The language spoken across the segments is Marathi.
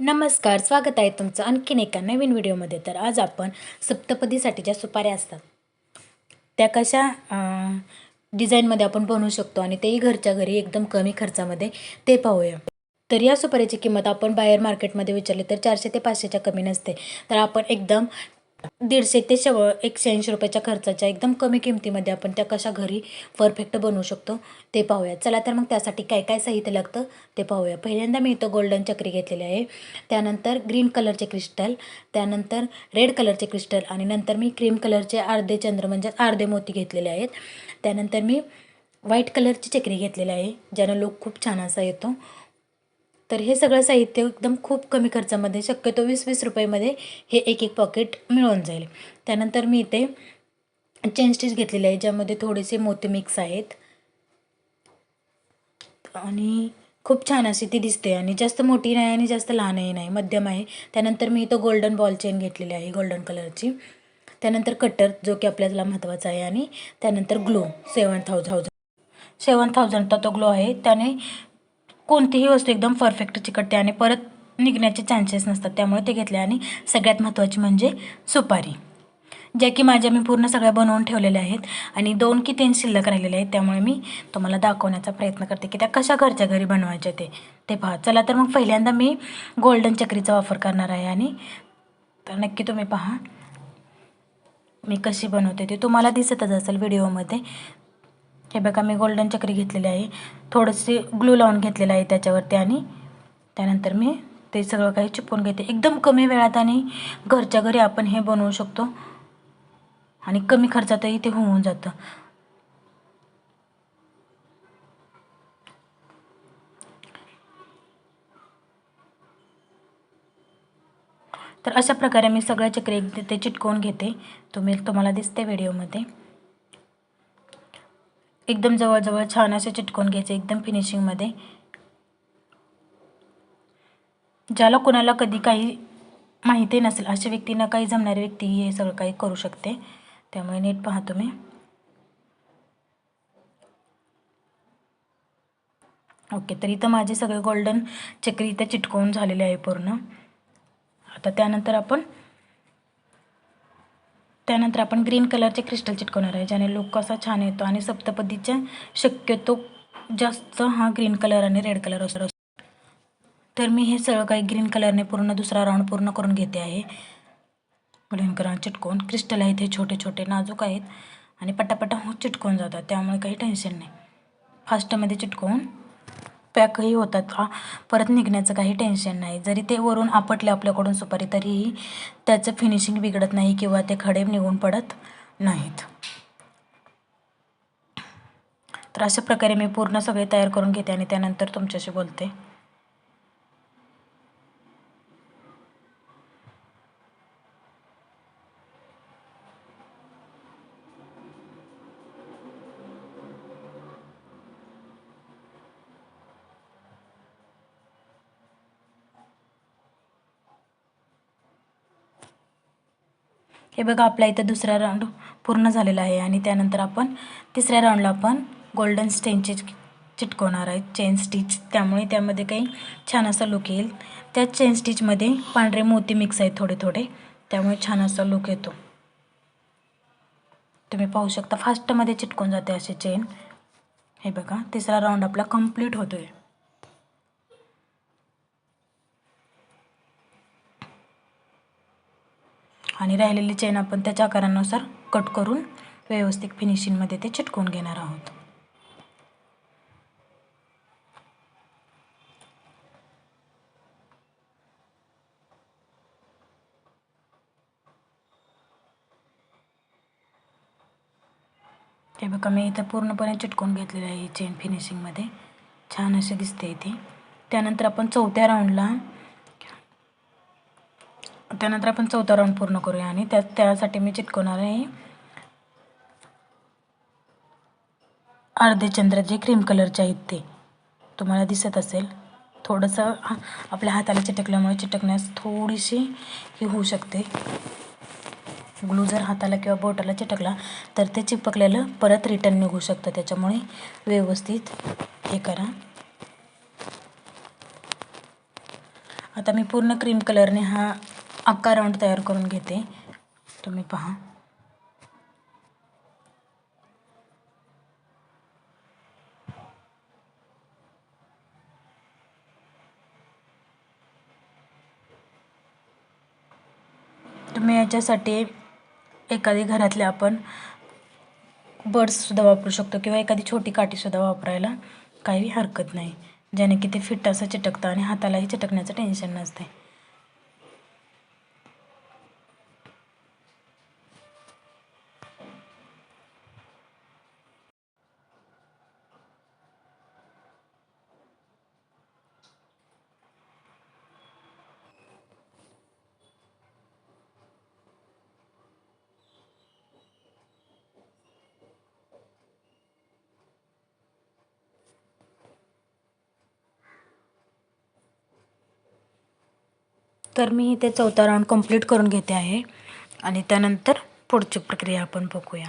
नमस्कार स्वागत आहे तुमचं आणखीन एका नवीन व्हिडिओमध्ये. तर आज आपण सप्तपदीसाठी ज्या सुपाऱ्या असतात. त्या कशा डिझाईनमध्ये आपण बनवू शकतो आणि तेही घरच्या घरी एकदम कमी खर्चामध्ये ते पाहूया. तर या सुपाऱ्याची किंमत आपण बाहेर मार्केटमध्ये विचारली तर चारशे ते पाचशेच्या कमी नसते. तर आपण एकदम दीडशे ते शव एकशे ऐंशी रुपयाच्या खर्चाच्या एकदम कमी किमतीमध्ये आपण त्या कशा घरी परफेक्ट बनवू शकतो ते पाहूया. चला तर मग त्यासाठी काय काय साहित्य लागतं ते पाहूया. पहिल्यांदा मी इथं गोल्डन चक्री घेतलेली आहे. त्यानंतर ग्रीन कलरचे क्रिस्टल त्यानंतर रेड कलरचे क्रिस्टल आणि नंतर मी क्रीम कलरचे अर्धे चंद्र म्हणजे अर्धे मोती घेतलेले आहेत. त्यानंतर मी व्हाईट कलरची चक्री घेतलेली आहे ज्यानं लुक खूप छान असा येतो. तर हे सगळं साहित्य एकदम खूप कमी खर्चामध्ये शक्यतो वीस वीस रुपयेमध्ये हे एक एक पॉकेट मिळून जाईल. त्यानंतर मी इथे चेन स्टिच घेतलेले आहे ज्यामध्ये थोडेसे मोती मिक्स आहेत. आणि खूप छान अशी ती दिसते आणि जास्त मोठी नाही आणि जास्त लहानही नाही मध्यम आहे. त्यानंतर मी इथं गोल्डन बॉल चेन घेतलेली आहे गोल्डन कलरची त्यानंतर कटर जो की आपल्याला महत्त्वाचा आहे. आणि त्यानंतर ग्लो सेवन थाउजंड सेवन थाउजंडचा तो ग्लो आहे. त्याने कोणतीही वस्तू एकदम परफेक्ट चिकटते आणि परत निघण्याचे चान्सेस नसतात. त्यामुळे ते घेतले आणि सगळ्यात महत्त्वाची म्हणजे सुपारी ज्या की माझ्या मी पूर्ण सगळ्या बनवून ठेवलेल्या आहेत आणि दोन की तीन शिल्लक राहिलेले आहेत. त्यामुळे मी तुम्हाला दाखवण्याचा प्रयत्न करते की त्या कशा घरच्या घरी बनवायच्या ते ते पहा. चला तर मग पहिल्यांदा मी गोल्डन चक्रीचा वापर करणार आहे आणि तर नक्की तुम्ही पहा मी कशी बनवते ते. तुम्हाला दिसतच असेल व्हिडिओमध्ये हे बघा मी गोल्डन चक्री घेतलेली आहे. थोडंसे ग्लू लावून घेतलेलं आहे त्याच्यावरती आणि त्यानंतर मी ते सगळं काही चिपवून घेते. एकदम कमी वेळात आणि घरच्या घरी आपण हे बनवू शकतो. आणि कमी खर्चातही ते होऊन जातं. तर अशा प्रकारे मी सगळ्या चक्री ते चिटकवून घेते. तुम्ही तुम्हाला दिसते व्हिडिओमध्ये एकदम जवळजवळ छान असे चिटकून घ्यायचे एकदम फिनिशिंगमध्ये ज्याला कोणाला कधी काही माहिती नसेल अशा व्यक्तींना काही जमणारी व्यक्ती हे सगळं काही करू शकते. त्यामुळे नीट पहा तुम्ही. ओके तर इथं माझे सगळे गोल्डन चक्री इथं चिटकवून झालेले आहे पूर्ण. आता त्यानंतर आपण त्यानंतर आपण ग्रीन कलरचे क्रिस्टल चिटकवणार आहे ज्याने लुक कसा छान येतो आणि सप्तपदीच्या शक्यतो जास्त हा ग्रीन कलर आणि रेड कलर असतो. तर मी हे सगळं काही ग्रीन कलरने पूर्ण दुसरा राऊंड पूर्ण करून घेते आहे. ग्रीन कलर चिटकवून क्रिस्टल आहेत हे छोटे छोटे नाजूक आहेत आणि पटापटा हो चिटकवून जातात त्यामुळे काही टेन्शन नाही. फास्टमध्ये चिटकवून पॅकही होतात का? परत निघण्याचं काही टेन्शन नाही. जरी ते वरून आपटले आपल्याकडून सुपारी तरीही त्याचं फिनिशिंग बिघडत नाही किंवा ते खडे निघून पडत नाहीत. तर अशा प्रकारे मी पूर्ण सगळे तयार करून घेते आणि त्यानंतर तुमच्याशी बोलते. हे बघा आपला इथं दुसरा राऊंड पूर्ण झालेला आहे आणि त्यानंतर आपण तिसऱ्या राऊंडला आपण गोल्डन स्टेनचे चिटकवणार आहे. चेन स्टिच त्यामुळे त्यामध्ये काही छान असा लुक येईल. त्या चेन स्टिचमध्ये पांढरे मोती मिक्स आहेत थोडे थोडे त्यामुळे छान असा लुक येतो. तुम्ही पाहू शकता फास्टमध्ये चिटकून जाते असे चेन हे बघा तिसरा राऊंड आपला कंप्लीट होतो आहे आणि राहिलेली चेन आपण त्याच्या आकारानुसार कट करून व्यवस्थित फिनिशिंगमध्ये ते चिटकवून घेणार आहोत. हे बघा मी इथं पूर्णपणे चिटकून घेतलेलं आहे ही चेन फिनिशिंगमध्ये छान असे दिसते इथे त्यानंतर आपण चौथ्या राऊंडला त्यानंतर आपण चौथा राऊंड पूर्ण करूया आणि त्या त्यासाठी मी चिटकवणार आहे. अर्धे चंद्र जे क्रीम कलरचे आहेत ते. तुम्हाला दिसत असेल. थोडंसं आपल्या हाताला चिटकल्यामुळे चिटकण्यास थोडीशी ही होऊ शकते. ग्लू जर हाताला किंवा बोटाला चिटकला तर ते चिपकलेलं परत रिटर्न निघू शकतं. त्याच्यामुळे व्यवस्थित हे करा. आता मी पूर्ण क्रीम कलरने हा अक्का राऊंड तयार करून घेते. तुम्ही पहा. तुम्ही याच्यासाठी एखादी घरातले आपण बर्ड्ससुद्धा वापरू शकतो किंवा एखादी छोटी काठीसुद्धा वापरायला काही हरकत नाही. ज्याने की ते फिट असं चिटकतं आणि हातालाही चिटकण्याचं टेन्शन नसते तर मी इथे चौथा राऊंड कंप्लीट करून घेते आहे. आणि त्यानंतर पुढची प्रक्रिया आपण बघूया.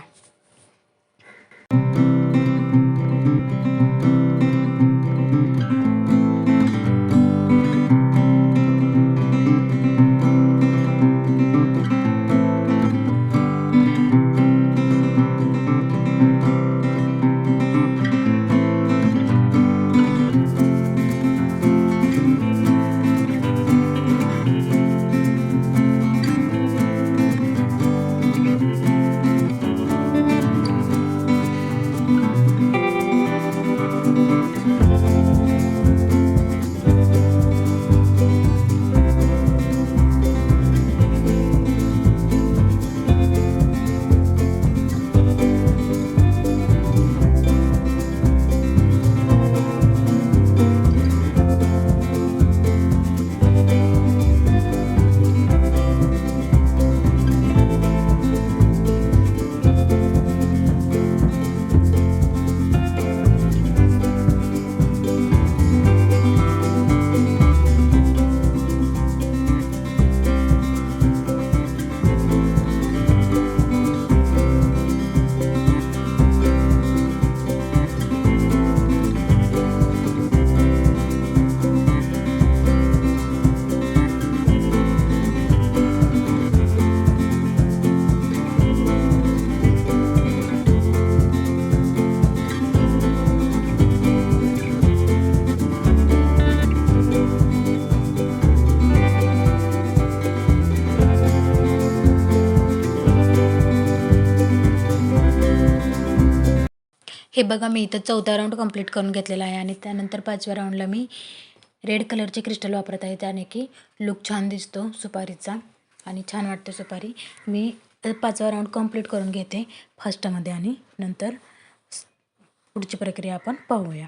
हे बघा मी इथं चौथा राऊंड कंप्लीट करून घेतलेला आहे आणि त्यानंतर पाचव्या राऊंडला मी रेड कलरचे क्रिस्टल वापरत आहे. त्याने की लुक छान दिसतो सुपारीचा आणि छान वाटते सुपारी. मी पाचवा राऊंड कंप्लीट करून घेते फर्स्टमध्ये आणि नंतर पुढची प्रक्रिया आपण पाहूया.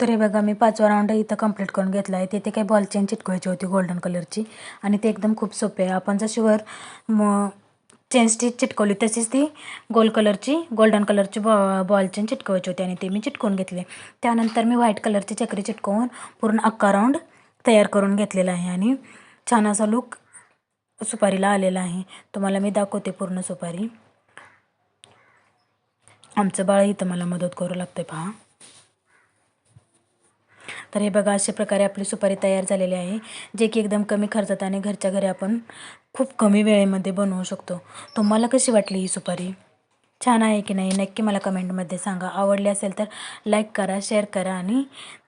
तर हे बघा मी पाचवा राऊंड इथं कंप्लीट करून घेतला आहे. तिथे काही बॉल चेन चिटकवायची होती गोल्डन कलरची आणि ते एकदम खूप सोपे आहे. आपण जशी वर म चेन स्टिच चिटकवली तशीच ती गोल कलरची गोल्डन कलरची बॉ बॉल चेन चिटकवायची होती. आणि ते मी चिटकवून घेतले. त्यानंतर मी व्हाईट कलरची चक्री चिटकवून पूर्ण अक्का राऊंड तयार करून घेतलेला आहे. आणि छान असा लुक सुपारीला आलेला आहे. तुम्हाला मी दाखवते पूर्ण सुपारी. आमचं बाळ इथं मला मदत करू लागते पहा. तर हे बघा अशा प्रकारे आपली सुपारी तयार झालेली आहे जे की एकदम कमी खर्चात आणि घरच्या घरी आपण खूप कमी वेळेमध्ये बनवू शकतो. तुम्हाला कशी वाटली ही सुपारी? छान आहे की नाही? नक्की मला कमेंटमध्ये सांगा. आवडली असेल तर लाईक करा शेअर करा आणि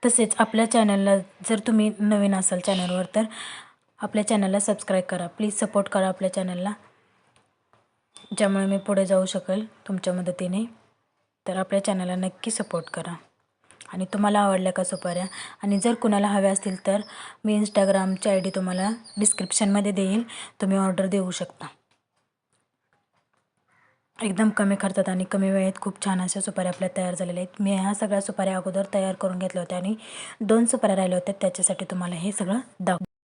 तसेच आपल्या चॅनलला जर तुम्ही नवीन असाल चॅनलवर तर आपल्या चॅनलला सबस्क्राईब करा. प्लीज सपोर्ट करा आपल्या चॅनलला ज्यामुळे मी पुढे जाऊ शकेल तुमच्या मदतीने. तर आपल्या चॅनलला नक्की सपोर्ट करा. आणि तुम्हाला आवडल्या का सुपाऱ्या? आणि जर कुणाला हव्या असतील तर मी इंस्टाग्रामची आय डी तुम्हाला डिस्क्रिप्शनमध्ये देईल तुम्ही ऑर्डर देऊ शकता. एकदम कमी खर्चात आणि कमी वेळेत खूप छान अशा सुपाऱ्या आपल्या तयार झालेल्या आहेत. मी ह्या सगळ्या सुपाऱ्या अगोदर तयार करून घेतल्या होत्या आणि दोन सुपाऱ्या राहिल्या होत्या. त्याच्यासाठी तुम्हाला हे सगळं दाखव